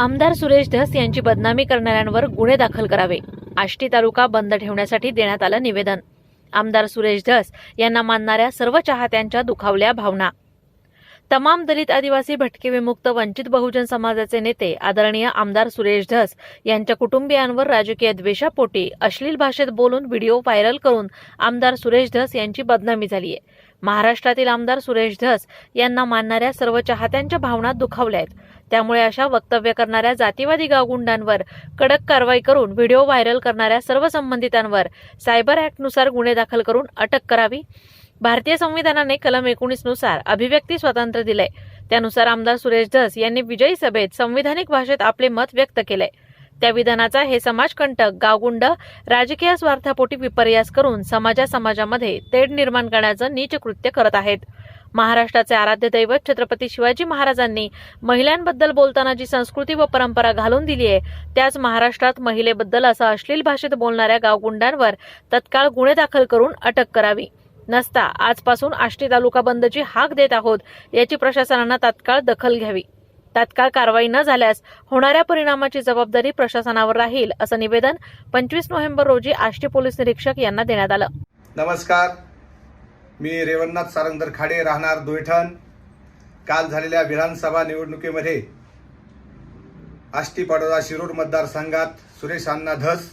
आमदार सुरेश धस यांची बदनामी करणाऱ्यांवर गुन्हे दाखल करावे. आष्टी तालुका बंद ठेवण्यासाठी देण्यात आलं निवेदन. आमदार सुरेश धस यांना मानणाऱ्या सर्व चाहत्यांच्या दुखावल्या भावना. तमाम दलित आदिवासी भटके विमुक्त वंचित बहुजन समाजाचे नेते आदरणीय आमदार सुरेश धस यांच्या कुटुंबियांवर राजकीय द्वेषापोटी अश्लील भाषेत बोलून व्हिडिओ व्हायरल करून आमदार सुरेश धस यांची बदनामी झाली आहे महाराष्ट्रातील आमदार सुरेश धस यांना मानणाऱ्या सर्व चाहत्यांच्या भावना दुखावल्या आहेत. त्यामुळे अशा वक्तव्य करणाऱ्या जातीवादी गावगुंडांवर कडक कारवाई करून व्हिडिओ व्हायरल करणाऱ्या सर्व संबंधितांवर सायबर ॲक्टनुसार गुन्हे दाखल करून अटक करावी. भारतीय संविधानाने कलम एकोणीसनुसार अभिव्यक्ती स्वातंत्र्य दिलंय. त्यानुसार आमदार सुरेश धस यांनी विजयी सभेत संविधानिक भाषेत आपले मत व्यक्त केलंय. त्या विधानाचा हे समाजकंटक गावगुंड राजकीय स्वार्थापोटी विपर्यास करून समाजा समाजामध्ये तेढ निर्माण करण्याचं नीच कृत्य करत आहेत. महाराष्ट्राचे आराध्य दैवत छत्रपती शिवाजी महाराजांनी महिलांबद्दल बोलताना जी संस्कृती व परंपरा घालून दिली आहे त्याच महाराष्ट्रात महिलेबद्दल असं अश्लील भाषेत बोलणाऱ्या गावगुंडांवर तत्काळ गुन्हे दाखल करून अटक करावी. नसता आजपासून आष्टी तालुका बंदची हाक देत आहोत याची प्रशासनानं तात्काळ दखल घ्यावी. तात्काळ कारवाई न झाल्यास होणाऱ्या परिणामाची जबाबदारी प्रशासनावर राहील असं निवेदन पंचवीस नोव्हेंबर रोजी आष्टी पोलीस निरीक्षक यांना देण्यात आलं. नमस्कार. मी रेवणनाथ सारंगधर खाडे राहणार दुयठण काल झालेल्या विधानसभा निवडणुकीमध्ये आष्टी पाडोदा शिरूर मतदारसंघात सुरेश अण्णा धस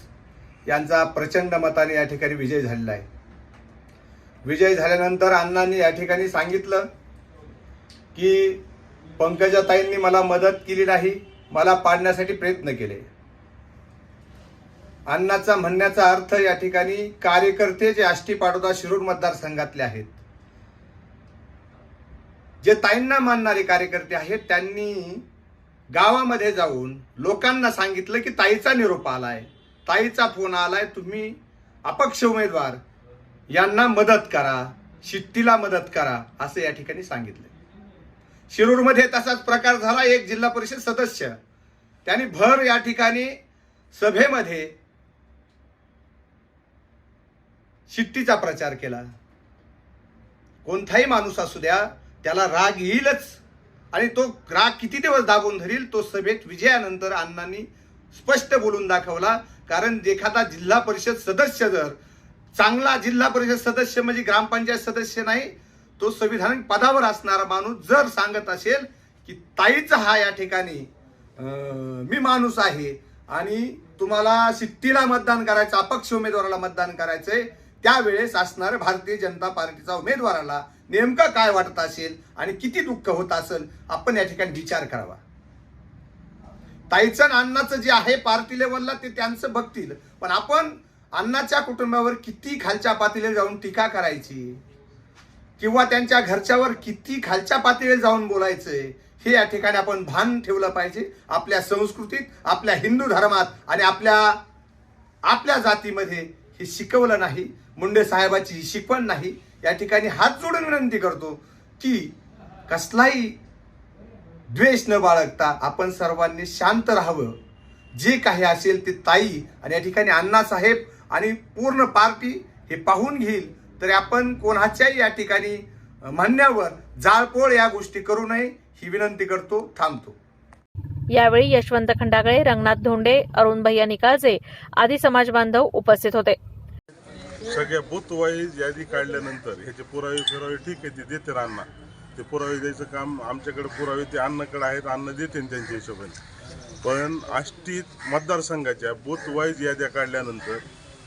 यांचा प्रचंड मताने या ठिकाणी विजय झालेला आहे. विजय झाल्यानंतर अण्णांनी या ठिकाणी सांगितलं की पंकजाताईंनी मला मदत केली नाही मला पाडण्यासाठी प्रयत्न केले. अण्णाचा म्हणण्याचा अर्थ या ठिकाणी कार्यकर्ते जे आष्टी पाडोदा शिरूर मतदारसंघातले आहेत. जे ताईंना मानणारे कार्यकर्ते आहेत त्यांनी गावामध्ये जाऊन लोकांना सांगितलं की ताईचा निरोप आलाय. ताईचा फोन आलाय तुम्ही अपक्ष उमेदवार यांना मदत करा शिट्टीला मदत करा असं या ठिकाणी सांगितलं शिरूरमध्ये तसाच प्रकार झाला. एक जिल्हा परिषद सदस्य. त्यांनी भर या ठिकाणी सभेमध्ये शिट्टीचा प्रचार केला. कोणताही माणूस असू द्या त्याला राग येईलच. आणि तो राग किती दिवस दाबून धरील तो सभेत विजयानंतर अण्णांनी स्पष्ट बोलून दाखवला. कारण एखादा जिल्हा परिषद सदस्य जर चांगला जिल्हा परिषद सदस्य म्हणजे ग्रामपंचायत सदस्य नाही तो संविधानिक पदावर असणारा माणूस जर सांगत असेल की ताईच हा या ठिकाणी मी माणूस आहे आणि तुम्हाला सिट्टीला मतदान करायचं अपक्ष उमेदवाराला मतदान करायचंय त्यावेळेस असणाऱ्या भारतीय जनता पार्टीचा उमेदवाराला नेमकं काय वाटत असेल आणि किती दुःख होत असेल आपण या ठिकाणी विचार करावा. ताईचं आणि अण्णाचं जे आहे पार्टी लेवलला ते त्यांचं बघतील. पण आपण अण्णाच्या कुटुंबावर किती खालच्या पातळीवर जाऊन टीका करायची? किंवा त्यांच्या घरच्यावर किती खालच्या पातळीवर जाऊन बोलायचंय हे या ठिकाणी आपण भान ठेवलं पाहिजे. आपल्या संस्कृतीत आपल्या हिंदू धर्मात आणि आपल्या आपल्या जातीमध्ये हे शिकवलं नाही. मुंडे साहेबाची ही शिकवण नाही. या ठिकाणी हात जोडून विनंती करतो की कसलाही द्वेष न बाळगता आपण सर्वांनी शांत राहावं. जे काही असेल ते ताई आणि या ठिकाणी अण्णासाहेब आणि पूर्ण पार्टी हे पाहून घेईल. तरी आपण कोणाच्याही या ठिकाणी म्हणण्यावर जाळपोळ या गोष्टी करू नये ही विनंती करतो थांबतो. यावेळी यशवंत खंडागळे रंगनाथ धोंडे अरुण भैया निकाळजे आदी समाज बांधव उपस्थित होते. सगळ्या बूथ वाईज यादी काढल्यानंतर ह्याचे पुरावे फिरावे ठीक आहे ते देते अण्णा ते पुरावे द्यायचं काम आमच्याकडे पुरावे ते अण्णाकडे आहेत अण्णा देते त्यांच्या हिशोबाने. पण आष्टीत मतदारसंघाच्या बूथ वाईज याद्या काढल्यानंतर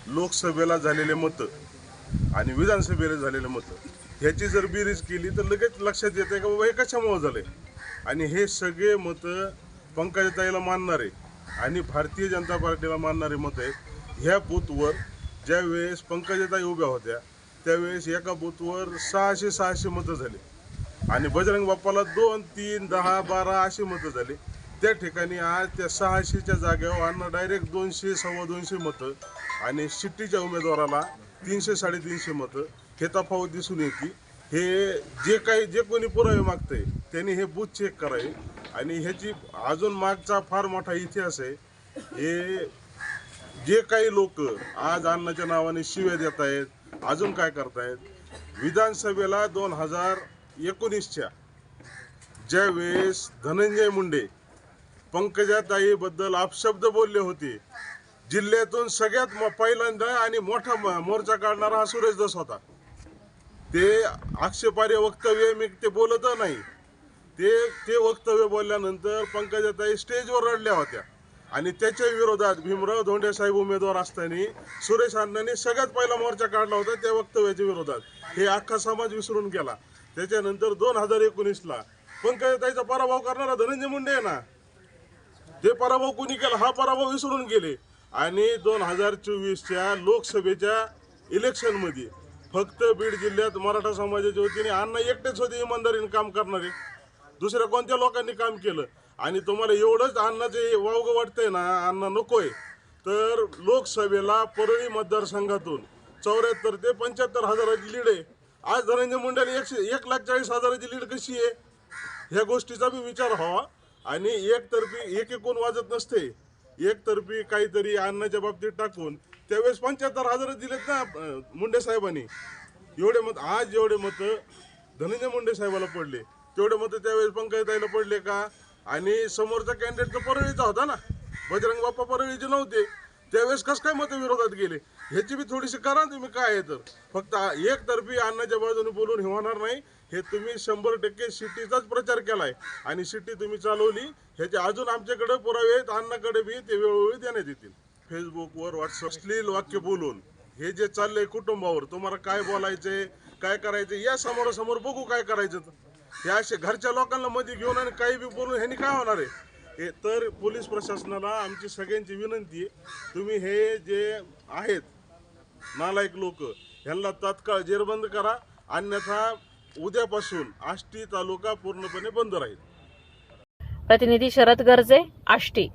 लोकसभेला झालेले मतं आणि विधानसभेला झालेलं मतं ह्याची जर बेरीज केली तर लगेच लक्षात येते का बाबा हे कशामुळं झालं आहे आणि हे सगळे मतं पंकजताईला मानणारे आणि भारतीय जनता पार्टीला मानणारे मतं आहेत. ह्या बूथवर ज्या वेळेस पंकजताई उभ्या होत्या त्यावेळेस एका बूथवर सहाशे सहाशे मतं झाली. आणि बजरंग बाप्पाला दोन तीन दहा बारा अशी मतं झाली. त्या ठिकाणी आज त्या सहाशेच्या जागेवर अण्णा डायरेक्ट दोनशे सव्वा दोनशे मतं आणि शिट्टीच्या उमेदवाराला तीनशे साडेतीनशे मतं. हे तफावत दिसून येते. हे जे काही जे कोणी पुरावे मागतंय त्यांनी हे बूथ चेक करावे. आणि ह्याची अजून मागचा फार मोठा इतिहास आहे. हे जे काही लोक आज अन्नाच्या नावाने शिव्या देत आहेत अजून काय करतायत विधानसभेला दोन हजार एकोणीसच्या ज्यावेळेस धनंजय मुंडे पंकजाताईबद्दल अपशब्द बोलले होते जिल्ह्यातून सगळ्यात पहिल्यांदा आणि मोठा मोर्चा काढणारा हा सुरेश दस होता. ते आक्षेपार्ह वक्तव्य मी ते बोलत नाही. ते ते वक्तव्य बोलल्यानंतर पंकजाताई स्टेजवर रडल्या होत्या. आणि त्याच्या विरोधात भीमराव धोंडे साहेब उमेदवार असताना सुरेश अण्णांनी सगळ्यात पहिला मोर्चा काढला होता त्या वक्तव्याच्या विरोधात. हे अख्खा समाज विसरून गेला. त्याच्यानंतर दोन हजार एकोणीसला पंकजाताईचा पराभव करणारा धनंजय मुंडे आहे ना? ते पराभव कुणी केला? हा पराभव विसरून गेले. आणि दोन हजार चोवीसच्या लोकसभेच्या इलेक्शनमध्ये फक्त बीड जिल्ह्यात मराठा समाजाच्या वतीने अण्णा एकटेच होते इमानदारीने काम करणारे. दुसऱ्या कोणत्या लोकांनी काम केलं? आणि तुम्हाला एवढंच अण्णाचे वावगं वाटतंय ना अण्णा नकोय. तर लोकसभेला परळी मतदारसंघातून चौऱ्याहत्तर ते पंच्याहत्तर हजाराची लीड आहे. आज धनंजय मुंडेला एकशे एक लाख चाळीस हजाराची लीड कशी आहे? ह्या गोष्टीचा बी विचार व्हावा. आणि एकतर्फी एक एकूण वाजत नसते. एकतर्फी काहीतरी अन्नाच्या बाबतीत टाकून त्यावेळेस पंच्याहत्तर हजार दिलेत ना मुंडे साहेबांनी. एवढे मत आज एवढे मत धनंजय मुंडे साहेबाला पडले. तेवढे मत त्यावेळेस पंकजताईला पडले का? आणि समोरचा कॅन्डिडेट तर परळीचा होता ना. बजरंग बाप्पा परळीचे नव्हते. त्यावेळेस कस काय मत विरोधात गेले? ह्याची बी थोडीशी करा तुम्ही काय आहे तर. फक्त एकतर्फी अन्नाच्या बाजूने बोलून हे होणार नाही. हे तुम्ही शंभर टक्के सिटीचाच प्रचार केलाय. आणि सिटी तुम्ही चालवली ह्याचे अजून आमच्याकडे पुरावे आहेत अन्नाकडे बी ते वेळोवेळी देण्यात येतील. फेसबुकवर व्हॉट्सअप अश्लील वाक्य बोलून हे जे चाललंय कुटुंबावर तुम्हाला काय बोलायचंय काय करायचं या समोरासमोर बघू काय करायचं. हे असे घरच्या लोकांना मध्ये घेऊन आणि काही बी बोलून ह्यानी काय होणार आहे? हे तर पोलीस प्रशासनाला आमची सगळ्यांची विनंती आहे. तुम्ही हे जे आहेत नालायक लोक ह्यांना तात्काळ जेरबंद करा. अन्यथा उद्यापासून आष्टी तालुका पूर्णपणे बंद राहील. प्रतिनिधी शरद गर्जे आष्टी.